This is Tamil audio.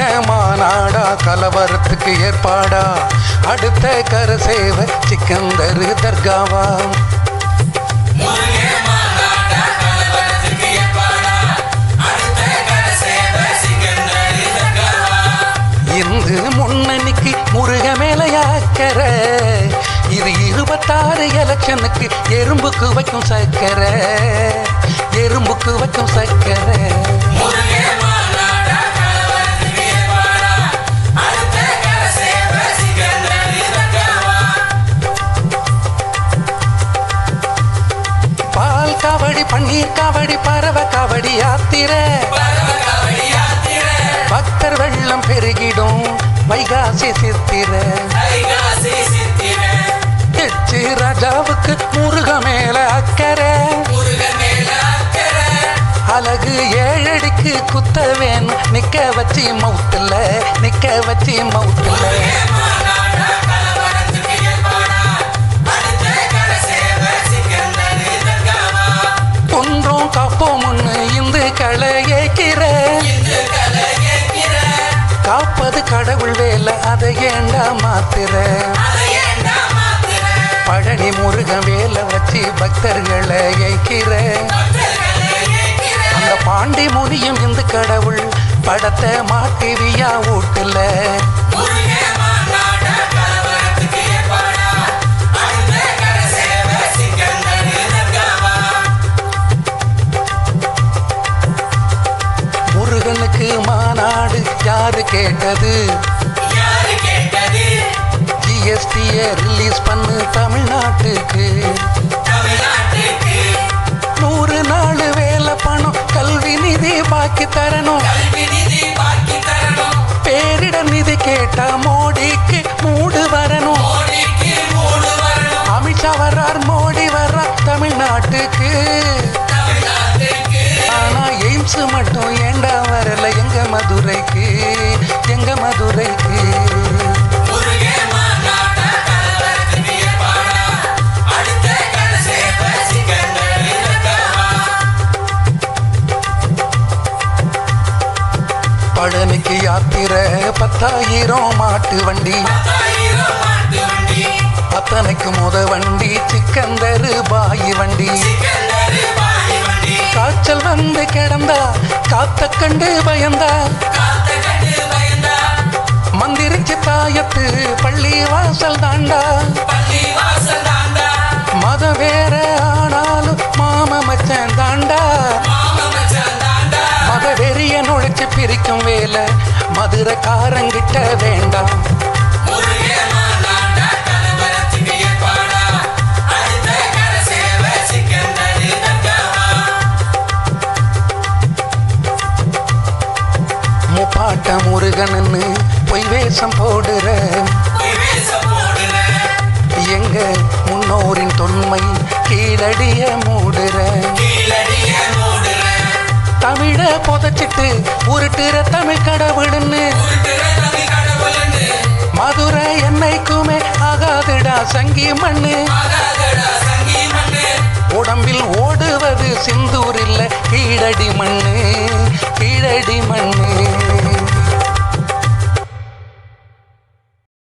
மாநாடா கலவரத்துக்கு ஏற்பாடா? அடுத்த கரசேவ சிக்கந்தரு தர்காவா? இந்து முன்னணிக்கு முருக மேலையாக்கற இது இருபத்தாறு எலெக்ஷனுக்கு எறும்புக்கு வைக்கும் சக்கரை. எறும்புக்கு வைக்கும் சக்கரை. பெருகிடும். வைகாசி சித்திர. எச்சு ராஜாவுக்கு முருக மேல அக்கறை. அழகு ஏழடிக்கு குத்த வேணும் நிக்க வச்சு மவுத்துல நிக்க வச்சு மவுத்துல. ஒன்றும் காப்போம் ஒண்ணு இந்து களை ஏக்கிற. காப்பது கடவுள் வேலை அதை ஏண்டா மாத்திர பழனி முருக வேலை வச்சு பக்தர்களை ஏக்கிற அந்த பாண்டி முனியும் இந்து கடவுள் படத்தை மாட்டிவியா வீட்டுல? முருகனுக்கு மாநாடு யாரு கேட்டது? ஜிஎஸ்டிய ரிலீஸ் பண்ணு தமிழ்நாட்டுக்கு. நூறு நாள் வேலை பணம் கல்வி நிதி பாக்கி தரணும். பேரிட நிதி கேட்டா மோடிக்கு மூடு வரணும். அமித்ஷா வர்றார் மோடி வர்றார் தமிழ்நாட்டுக்கு. ஆனா எய்ம்ஸ் மட்டும் ஏண்டா பழனிக்கு யாத்திரை பத்தாயிரம் மாட்டு வண்டி. அத்தனைக்கு முத வண்டி சிக்கந்தரு பாய் வண்டி. காய்ச்சல் வந்து கிடந்தா காத்த கண்டு பயந்தா. மந்திரிச்சு தாயத்து பள்ளி வாசல் தாண்டா. மத வேற ஆனாலும் மாம மச்சன் தாண்டா. வெறிய பிரிக்கும் வேலை. மதுரக்காரங்கிட்ட வேண்டாம். முப்பாட்ட முருகன்னு பொய் வேஷம் போடுற உயிரை புதைச்சிட்டு உருட்டுற தமிழ் கடவுள்னு. மதுரை என்னைக்குமே ஆகாதுடா சங்கி மண்ணு. உடம்பில் ஓடுவது சிந்தூர் இல்ல கீழடி மண்ணு.